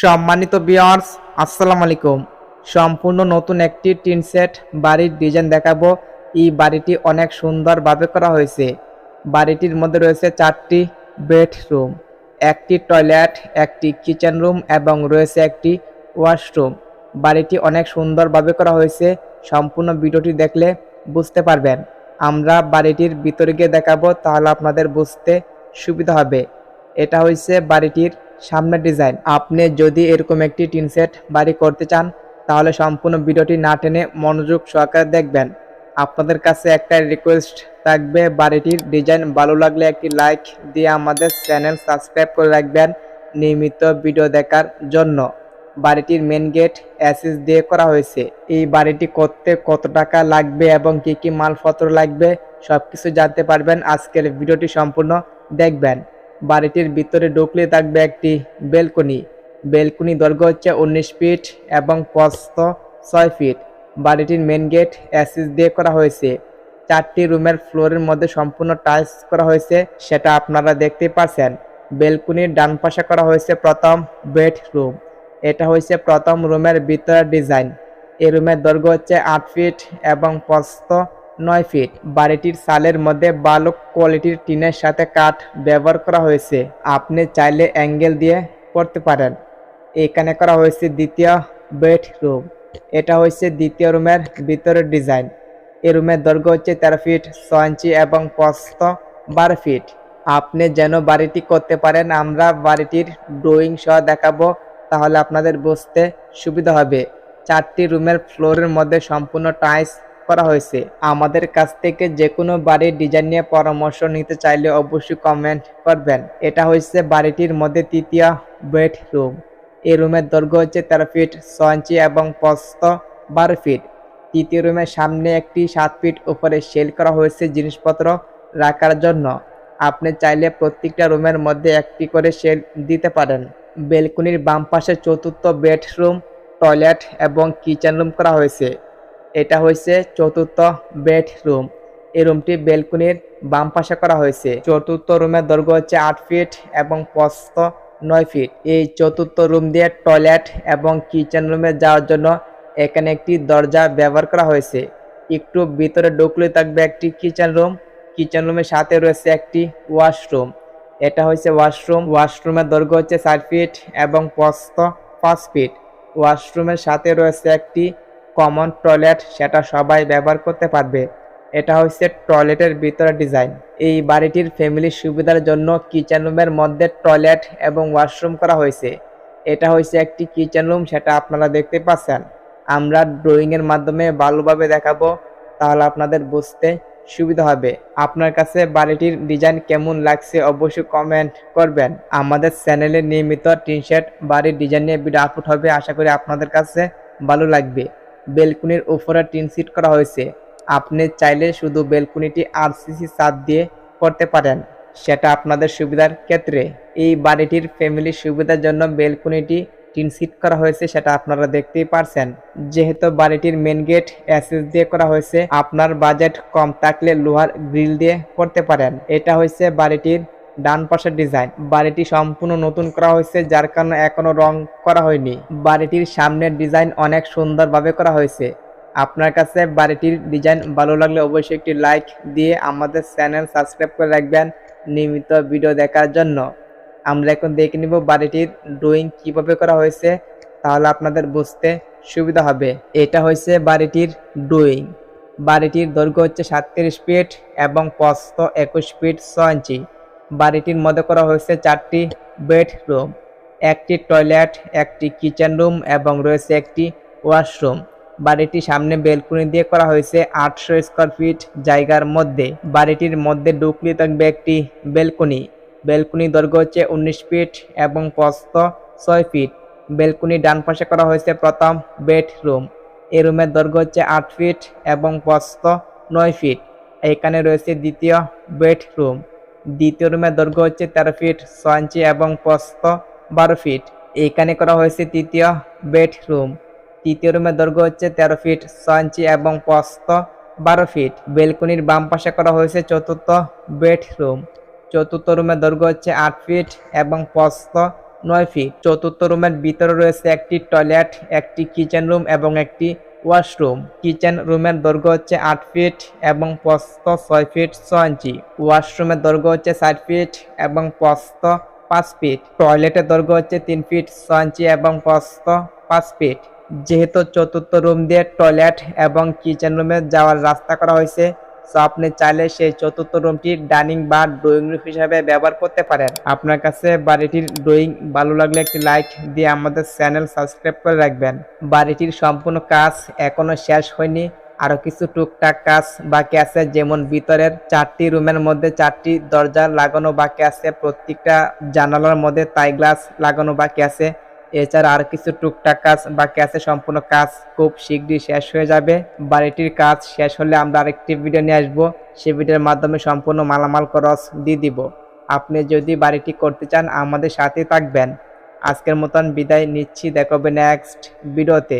সম্মানিত বিয়ার্স আসসালামু আলাইকুম। সম্পূর্ণ নতুন একটি টিন সেট বাড়ির ডিজাইন দেখাবো। এই বাড়িটি অনেক সুন্দরভাবে করা হয়েছে। বাড়িটির মধ্যে রয়েছে চারটি বেডরুম, একটি টয়লেট একটি কিচেন রুম এবং রয়েছে একটি ওয়াশরুম বাড়িটি অনেক সুন্দরভাবে করা হয়েছে। সম্পূর্ণ ভিডিওটি দেখলে বুঝতে পারবেন। আমরা বাড়িটির ভিতরে গিয়ে দেখাবো, তাহলে আপনাদের বুঝতে সুবিধা হবে। এটা হয়েছে বাড়িটির সামনের ডিজাইন। আপনি যদি এরকম একটি টিন সেট বাড়ি করতে চান, তাহলে সম্পূর্ণ ভিডিওটি না টেনে মনোযোগ সহকারে দেখবেন। আপনাদের কাছে একটা রিকোয়েস্ট থাকবে, বাড়িটির ডিজাইন ভালো লাগলে একটি লাইক দিয়ে আমাদের চ্যানেল সাবস্ক্রাইব করে রাখবেন নিয়মিত ভিডিও দেখার জন্য। বাড়িটির মেন গেট অ্যাসিস দিয়ে করা হয়েছে। এই বাড়িটি করতে কত টাকা লাগবে এবং কি কি মালপত্র লাগবে, সবকিছু জানতে পারবেন। আজকের ভিডিওটি সম্পূর্ণ দেখবেন। বাড়িটির ভিতরে ঢুকলে থাকবে একটি বেলকনি। বেলকনি দৈর্ঘ্য হচ্ছে উনিশ ফিট এবং প্রস্থ ছয় ফিট। বাড়িটির মেন গেট অ্যাসিস দিয়ে করা হয়েছে। চারটি রুমের ফ্লোরের মধ্যে সম্পূর্ণ টাইলস করা হয়েছে, সেটা আপনারা দেখতে পাচ্ছেন। বেলকনির ডান পাশে করা হয়েছে প্রথম বেডরুম এটা হয়েছে প্রথম রুমের ভিতরের ডিজাইন এই রুমের দৈর্ঘ্য হচ্ছে আট ফিট এবং প্রস্থ নয় ফিট। বাড়িটির সালের মধ্যে ভালো কোয়ালিটির টিনের সাথে কাঠ ব্যবহার করা হয়েছে। আপনি চাইলে অ্যাঙ্গেল দিয়ে করতে পারেন। এখানে করা হয়েছে দ্বিতীয় বেডরুম। এটা হচ্ছে দ্বিতীয় রুমের ভিতরের ডিজাইন। এই রুমের দৈর্ঘ্য হচ্ছে তেরো ফিট, ছয় ইঞ্চি এবং প্রস্থ বারো ফিট। আপনি যেন বাড়িটি করতে পারেন, আমরা বাড়িটির ড্রয়িং সহ দেখাবো, তাহলে আপনাদের বুঝতে সুবিধা হবে। চারটি রুমের ফ্লোরের মধ্যে সম্পূর্ণ টাইলস করা হয়েছে। আমাদের কাছ থেকে যে কোনো বাড়ির ডিজাইন নিয়ে পরামর্শ নিতে চাইলে অবশ্যই কমেন্ট করবেন। এটা হচ্ছে বাড়িটির মধ্যে তৃতীয় বেডরুম। এই রুমের দৈর্ঘ্য হচ্ছে তেরো ফিট ছয় ইঞ্চি এবং প্রস্থ বারো ফিট। তৃতীয় রুমের সামনে একটি সাত ফিট উপরে সেল করা হয়েছে জিনিসপত্র রাখার জন্য। আপনি চাইলে প্রত্যেকটা রুমের মধ্যে একটি করে সেল দিতে পারেন। বেলকনির বাম পাশে চতুর্থ বেডরুম, টয়লেট এবং কিচেন রুম করা হয়েছে। এটা হয়েছে চতুর্থ বেডরুম। এই রুমটি বেলকনির বাম পাশে করা হয়েছে। চতুর্থ রুমের দৈর্ঘ্য হচ্ছে আট ফিট এবং প্রস্থ নয় ফিট। এই চতুর্থ রুম দিয়ে টয়লেট এবং কিচেন রুমে যাওয়ার জন্য এখানে একটি দরজা ব্যবহার করা হয়েছে। একটু ভিতরে ঢুকলে থাকবে একটি কিচেন রুম। কিচেন রুমের সাথে রয়েছে একটি ওয়াশরুম। এটা হচ্ছে ওয়াশরুম। ওয়াশরুমের দৈর্ঘ্য হচ্ছে চার ফিট এবং প্রস্থ পাঁচ ফিট। ওয়াশরুমের সাথে রয়েছে একটি কমন টয়লেট সেটা সবাই ব্যবহার করতে পারবে। এটা হচ্ছে টয়লেটের ভিতরে ডিজাইন এই বাড়িটির ফ্যামিলির সুবিধার জন্য কিচেন রুমের মধ্যে টয়লেট এবং ওয়াশরুম করা হয়েছে। এটা হচ্ছে একটি কিচেন রুম সেটা আপনারা দেখতে পাচ্ছেন। আমরা ড্রয়িংয়ের মাধ্যমে ভালোভাবে দেখাবো, তাহলে আপনাদের বুঝতে সুবিধা হবে। আপনার কাছে বাড়িটির ডিজাইন কেমন লাগছে অবশ্যই কমেন্ট করবেন। আমাদের চ্যানেলে নিয়মিত টিন শেড বাড়ির ডিজাইন নিয়ে ভিডিও আপলোড হবে, আশা করি আপনাদের কাছে ভালো লাগবে। বেলকুনির উপরে টিন সিট করা হয়েছে। আপনি চাইলে শুধু বেলকুনিটি আরসিসি ছাদ দিয়ে করতে পারেন। সেটা আপনাদের সুবিধার ক্ষেত্রে। এই বাড়িটির ফ্যামিলির সুবিধার জন্য বেলকুনিটি টিন সিট করা হয়েছে সেটা আপনারা দেখতেই পারছেন। যেহেতু বাড়িটির মেন গেট অ্যাসেস দিয়ে করা হয়েছে, আপনার বাজেট কম থাকলে লোহার গ্রিল দিয়ে করতে পারেন। এটা হয়েছে বাড়িটির ডান পাশের ডিজাইন। বাড়িটি সম্পূর্ণ নতুন করা হয়েছে, যার কারণে এখনও রং করা হয়নি। বাড়িটির সামনের ডিজাইন অনেক সুন্দরভাবে করা হয়েছে। আপনার কাছে বাড়িটির ডিজাইন ভালো লাগলে অবশ্যই একটি লাইক দিয়ে আমাদের চ্যানেল সাবস্ক্রাইব করে রাখবেন নিয়মিত ভিডিও দেখার জন্য। আমরা এখন দেখে নিব বাড়িটির ড্রয়িং কীভাবে করা হয়েছে, তাহলে আপনাদের বুঝতে সুবিধা হবে। এটা হয়েছে বাড়িটির ড্রয়িং। বাড়িটির দৈর্ঘ্য হচ্ছে সাতত্রিশ ফিট এবং প্রস্থ একুশ ফিট ছ ইঞ্চি। বাড়িটির মধ্যে করা হয়েছে চারটি বেডরুম, একটি টয়লেট, একটি কিচেন রুম এবং রয়েছে একটি ওয়াশরুম। বাড়িটি সামনে বেলকুনি দিয়ে করা হয়েছে আটশো স্কোয়ার ফিট জায়গার মধ্যে। বাড়িটির মধ্যে ঢুকলে থাকবে একটি বেলকুনি। বেলকুনি দৈর্ঘ্য হচ্ছে উনিশ ফিট এবং প্রস্থ ছয় ফিট। বেলকুনি ডান পাশে করা হয়েছে প্রথম বেডরুম। এই রুমের দৈর্ঘ্য হচ্ছে আট ফিট এবং প্রস্থ নয় ফিট। এখানে রয়েছে দ্বিতীয় বেডরুম। দ্বিতীয় রুমের দৈর্ঘ্য হচ্ছে তেরো ফিট, ছয় ইঞ্চি এবং প্রস্থ বারো ফিট। এখানে করা হয়েছে তৃতীয় বেডরুম। তৃতীয় রুমের দৈর্ঘ্য হচ্ছে তেরো ফিট, ছয় ইঞ্চি এবং প্রস্থ বারো ফিট। বেলকনির বাম পাশে করা হয়েছে চতুর্থ বেডরুম। চতুর্থ রুমের দৈর্ঘ্য হচ্ছে আট ফিট এবং প্রস্থ নয় ফিট। চতুর্থ রুমের ভিতরে রয়েছে একটি টয়লেট, একটি কিচেন রুম এবং একটি ওয়াশরুম, কিচেন রুমের দৈর্ঘ্য হচ্ছে আট ফিট এবং প্রস্থ ছয় ফিট ছ ইঞ্চি। ওয়াশরুমের দৈর্ঘ্য হচ্ছে ষাট ফিট এবং প্রস্থ পাঁচ ফিট। টয়লেটের দৈর্ঘ্য হচ্ছে তিন ফিট ছ ইঞ্চি এবং প্রস্থ পাঁচ ফিট। যেহেতু চতুর্থ রুম দিয়ে টয়লেট এবং কিচেন রুমে যাওয়ার রাস্তা করা হয়েছে সো আপনি চাইলে সেই চতুর্থ রুমটি ডাইনিং বা ড্রয়িং রুম হিসাবে ব্যবহার করতে পারেন। আপনার কাছে বাড়িটির ড্রয়িং ভালো লাগলে একটি লাইক দিয়ে আমাদের চ্যানেল সাবস্ক্রাইব করে রাখবেন। বাড়িটির সম্পূর্ণ কাজ এখনও শেষ হয়নি। আরও কিছু টুকটাক কাজ বাকি আছে, যেমন ভিতরের চারটি রুমের মধ্যে চারটি দরজা লাগানো বাকি আছে, প্রত্যেকটা জানালার মধ্যে তাই গ্লাস লাগানো বাকি আছে। এছাড়া আর কিছু টুকটাক কাজ বাকি আছে। সম্পূর্ণ কাজ খুব শীঘ্রই শেষ হয়ে যাবে। বাড়িটির কাজ শেষ হলে আমরা আরেকটি ভিডিও নিয়ে আসব। সে ভিডিওর মাধ্যমে সম্পূর্ণ মালামাল খরচ দিয়ে দিব। আপনি যদি বাড়িটি করতে চান, আমাদের সাথে থাকবেন। আজকের মতন বিদায় নিচ্ছি। দেখাবে নেক্সট ভিডিওতে